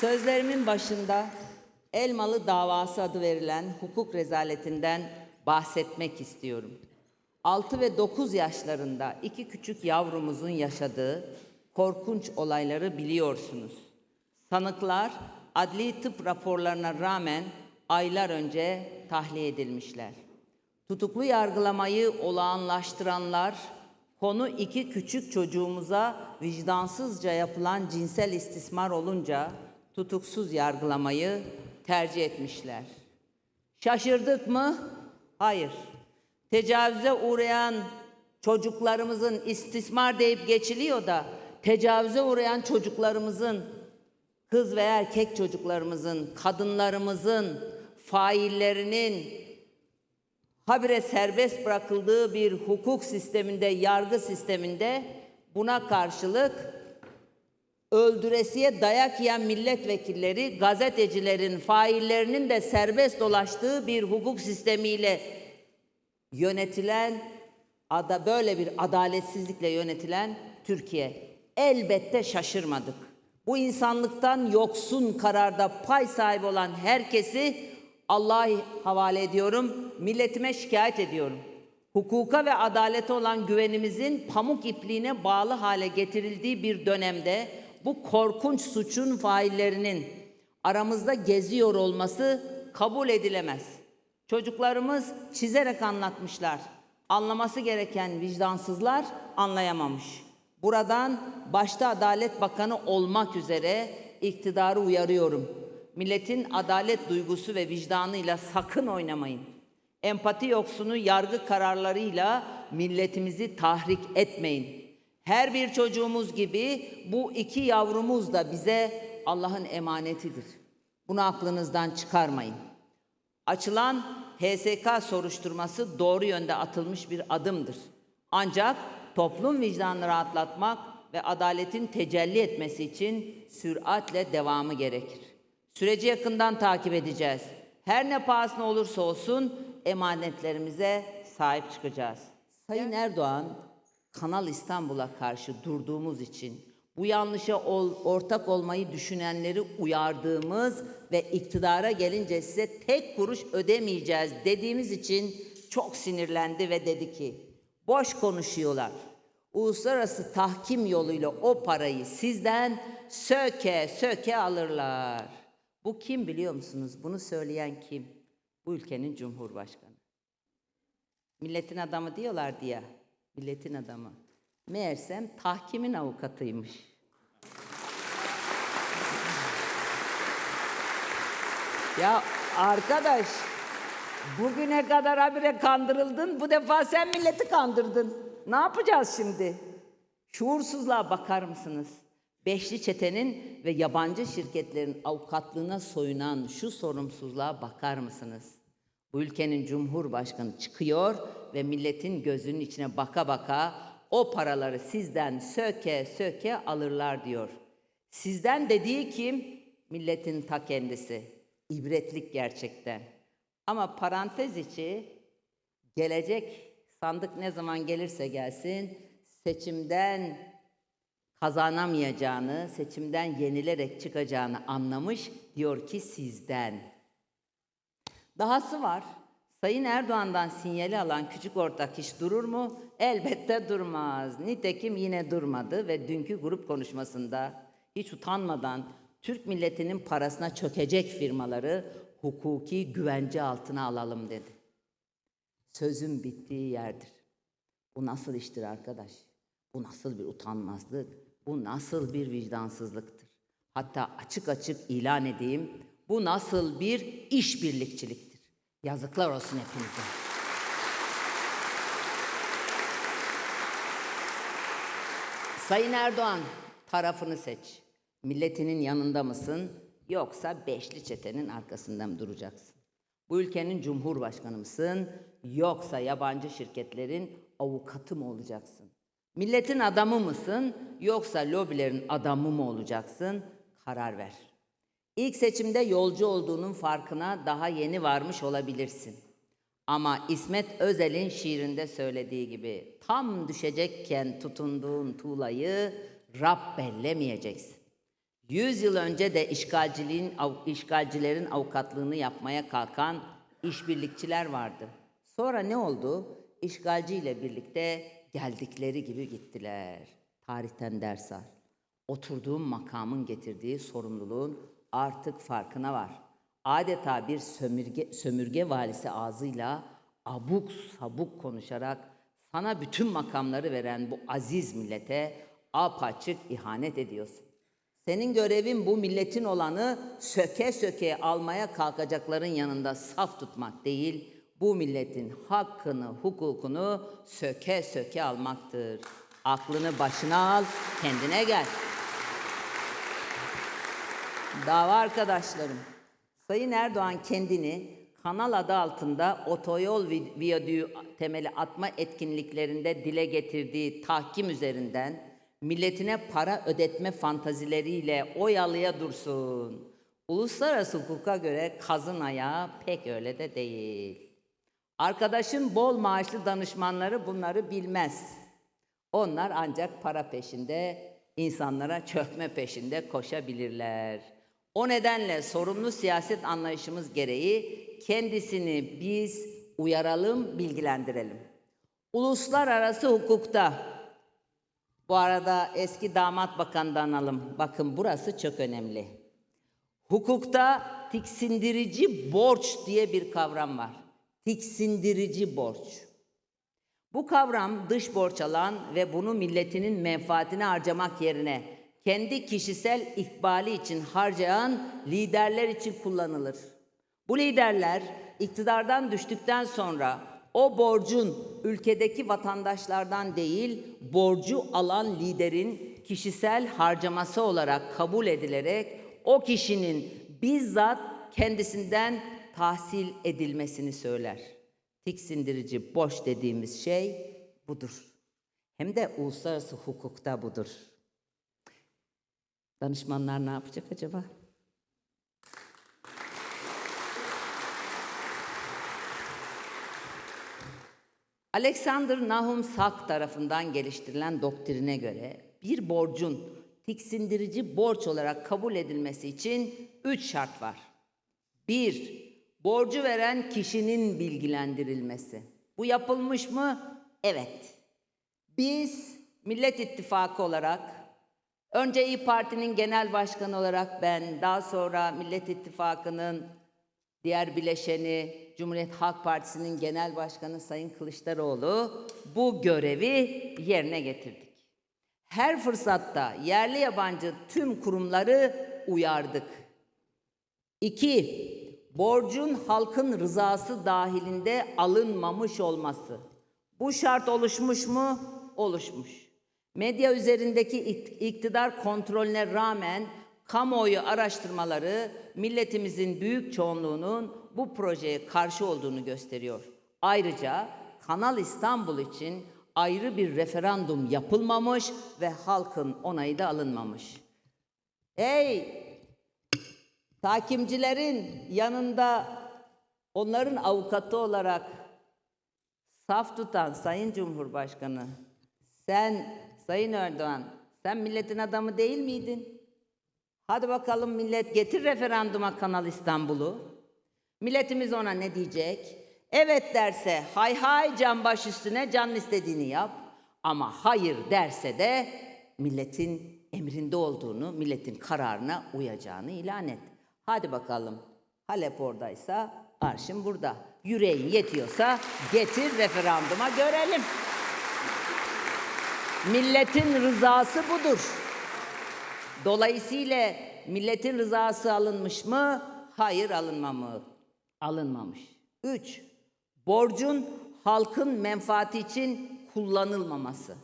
Sözlerimin başında Elmalı davası adı verilen hukuk rezaletinden bahsetmek istiyorum. 6 ve 9 yaşlarında iki küçük yavrumuzun yaşadığı korkunç olayları biliyorsunuz. Sanıklar adli tıp raporlarına rağmen aylar önce tahliye edilmişler. Tutuklu yargılamayı olağanlaştıranlar konu iki küçük çocuğumuza vicdansızca yapılan cinsel istismar olunca tutuksuz yargılamayı tercih etmişler. Şaşırdık mı? Hayır. Tecavüze uğrayan çocuklarımızın istismar deyip geçiliyor da tecavüze uğrayan çocuklarımızın kız ve erkek çocuklarımızın, kadınlarımızın, faillerinin habire serbest bırakıldığı bir hukuk sisteminde, yargı sisteminde buna karşılık öldüresiye dayak yiyen milletvekilleri, gazetecilerin, faillerinin de serbest dolaştığı bir hukuk sistemiyle yönetilen, ada böyle bir adaletsizlikle yönetilen Türkiye. Elbette şaşırmadık. Bu insanlıktan yoksun kararda pay sahibi olan herkesi Allah'a havale ediyorum, milletime şikayet ediyorum. Hukuka ve adalete olan güvenimizin pamuk ipliğine bağlı hale getirildiği bir dönemde bu korkunç suçun faillerinin aramızda geziyor olması kabul edilemez. Çocuklarımız çizerek anlatmışlar. Anlaması gereken vicdansızlar anlayamamış. Buradan başta Adalet Bakanı olmak üzere iktidarı uyarıyorum. Milletin adalet duygusu ve vicdanıyla sakın oynamayın. Empati yoksunu yargı kararlarıyla milletimizi tahrik etmeyin. Her bir çocuğumuz gibi bu iki yavrumuz da bize Allah'ın emanetidir. Bunu aklınızdan çıkarmayın. Açılan HSK soruşturması doğru yönde atılmış bir adımdır. Ancak toplum vicdanını rahatlatmak ve adaletin tecelli etmesi için süratle devamı gerekir. Süreci yakından takip edeceğiz. Her ne pahasına olursa olsun emanetlerimize sahip çıkacağız. Sayın Erdoğan, Kanal İstanbul'a karşı durduğumuz için bu yanlışa ol, ortak olmayı düşünenleri uyardığımız ve iktidara gelince size tek kuruş ödemeyeceğiz dediğimiz için çok sinirlendi ve dedi ki boş konuşuyorlar. Uluslararası tahkim yoluyla o parayı sizden söke söke alırlar. Bu kim biliyor musunuz? Bunu söyleyen kim? Bu ülkenin cumhurbaşkanı. Milletin adamı diyorlar diye. Milletin adamı. Meğersem tahkimin avukatıymış. Ya arkadaş, bugüne kadar habire kandırıldın, bu defa sen milleti kandırdın. Ne yapacağız şimdi? Şuursuzluğa bakar mısınız? Beşli çetenin ve yabancı şirketlerin avukatlığına soyunan şu sorumsuzluğa bakar mısınız? Bu ülkenin cumhurbaşkanı çıkıyor ve milletin gözünün içine baka baka o paraları sizden söke söke alırlar diyor. Sizden dediği kim? Milletin ta kendisi. İbretlik gerçekten. Ama parantez içi gelecek sandık ne zaman gelirse gelsin seçimden kazanamayacağını, seçimden yenilerek çıkacağını anlamış diyor ki sizden. Dahası var. Sayın Erdoğan'dan sinyali alan küçük ortak iş durur mu? Elbette durmaz. Nitekim yine durmadı ve dünkü grup konuşmasında hiç utanmadan Türk milletinin parasına çökecek firmaları hukuki güvence altına alalım dedi. Sözün bittiği yerdir. Bu nasıl iştir arkadaş? Bu nasıl bir utanmazlık? Bu nasıl bir vicdansızlıktır? Hatta açık açık ilan edeyim. Bu nasıl bir işbirlikçiliktir? Yazıklar olsun hepinize. Sayın Erdoğan tarafını seç. Milletinin yanında mısın yoksa beşli çetenin arkasında mı duracaksın? Bu ülkenin cumhurbaşkanı mısın yoksa yabancı şirketlerin avukatı mı olacaksın? Milletin adamı mısın yoksa lobilerin adamı mı olacaksın? Karar ver. İlk seçimde yolcu olduğunun farkına daha yeni varmış olabilirsin. Ama İsmet Özel'in şiirinde söylediği gibi tam düşecekken tutunduğun tuğlayı Rab bellemeyeceksin. 100 yıl önce de işgalciliğin, işgalcilerin avukatlığını yapmaya kalkan işbirlikçiler vardı. Sonra ne oldu? İşgalciyle birlikte geldikleri gibi gittiler. Tarihten ders al. Oturduğun makamın getirdiği sorumluluğun artık farkına var. Adeta bir sömürge, sömürge valisi ağzıyla abuk sabuk konuşarak sana bütün makamları veren bu aziz millete apaçık ihanet ediyorsun. Senin görevin bu milletin olanı söke söke almaya kalkacakların yanında saf tutmak değil, bu milletin hakkını, hukukunu söke söke almaktır. Aklını başına al, kendine gel. Dava arkadaşlarım, Sayın Erdoğan kendini kanal adı altında otoyol vi- viyadüğü temeli atma etkinliklerinde dile getirdiği tahkim üzerinden milletine para ödetme fantazileriyle oyalıya dursun. Uluslararası hukuka göre kazın ayağı pek öyle de değil. Arkadaşın bol maaşlı danışmanları bunları bilmez. Onlar ancak para peşinde, insanlara çökme peşinde koşabilirler. O nedenle sorumlu siyaset anlayışımız gereği kendisini biz uyaralım, bilgilendirelim. Uluslararası hukukta bu arada eski damat bakandan analım. Bakın burası çok önemli. Hukukta tiksindirici borç diye bir kavram var. Tiksindirici borç. Bu kavram dış borç alan ve bunu milletinin menfaatine harcamak yerine kendi kişisel ikbali için harcayan liderler için kullanılır. Bu liderler iktidardan düştükten sonra o borcun ülkedeki vatandaşlardan değil, borcu alan liderin kişisel harcaması olarak kabul edilerek o kişinin bizzat kendisinden tahsil edilmesini söyler. Tiksindirici boş dediğimiz şey budur. Hem de uluslararası hukukta budur. Danışmanlar ne yapacak acaba? Alexander Nahum Sack tarafından geliştirilen doktrine göre bir borcun tiksindirici borç olarak kabul edilmesi için üç şart var. Bir, borcu veren kişinin bilgilendirilmesi. Bu yapılmış mı? Evet. Biz Millet İttifakı olarak, önce İyi Parti'nin genel başkanı olarak ben, daha sonra Millet İttifakı'nın diğer bileşeni Cumhuriyet Halk Partisi'nin genel başkanı Sayın Kılıçdaroğlu bu görevi yerine getirdik. Her fırsatta yerli yabancı tüm kurumları uyardık. İki, borcun halkın rızası dahilinde alınmamış olması. Bu şart oluşmuş mu? Oluşmuş. Medya üzerindeki ikt- iktidar kontrolüne rağmen kamuoyu araştırmaları milletimizin büyük çoğunluğunun bu projeye karşı olduğunu gösteriyor. Ayrıca Kanal İstanbul için ayrı bir referandum yapılmamış ve halkın onayı da alınmamış. Hey takimcilerin yanında onların avukatı olarak saf tutan Sayın Cumhurbaşkanı, sen Sayın Erdoğan, sen milletin adamı değil miydin? Hadi bakalım millet getir referanduma Kanal İstanbul'u. Milletimiz ona ne diyecek? Evet derse hay hay can baş üstüne can istediğini yap. Ama hayır derse de milletin emrinde olduğunu, milletin kararına uyacağını ilan et. Hadi bakalım. Halep oradaysa arşın burada. Yüreğin yetiyorsa getir referanduma görelim. Milletin rızası budur. Dolayısıyla milletin rızası alınmış mı? Hayır alınmamı. Alınmamış. Üç, borcun halkın menfaati için kullanılmaması.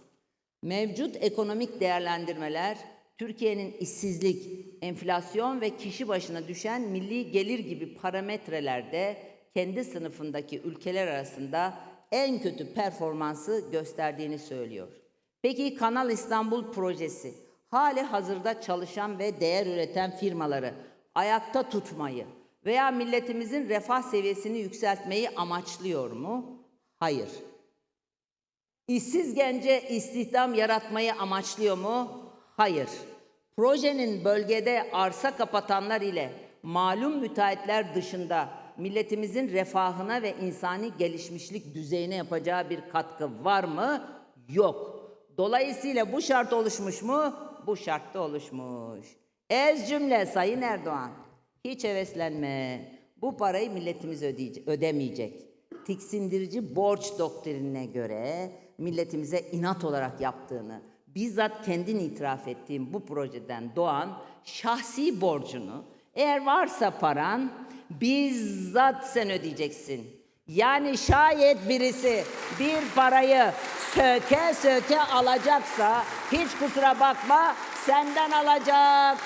Mevcut ekonomik değerlendirmeler Türkiye'nin işsizlik, enflasyon ve kişi başına düşen milli gelir gibi parametrelerde kendi sınıfındaki ülkeler arasında en kötü performansı gösterdiğini söylüyor. Peki Kanal İstanbul projesi hali hazırda çalışan ve değer üreten firmaları ayakta tutmayı veya milletimizin refah seviyesini yükseltmeyi amaçlıyor mu? Hayır. İşsiz gence istihdam yaratmayı amaçlıyor mu? Hayır. Projenin bölgede arsa kapatanlar ile malum müteahhitler dışında milletimizin refahına ve insani gelişmişlik düzeyine yapacağı bir katkı var mı? Yok. Dolayısıyla bu şart oluşmuş mu? Bu şartta oluşmuş. Ez cümle Sayın Erdoğan. Hiç heveslenme. Bu parayı milletimiz ödeyecek, ödemeyecek. Tiksindirici borç doktrinine göre milletimize inat olarak yaptığını, bizzat kendin itiraf ettiğim bu projeden doğan şahsi borcunu eğer varsa paran bizzat sen ödeyeceksin. Yani şayet birisi bir parayı söke söke alacaksa hiç kusura bakma senden alacak.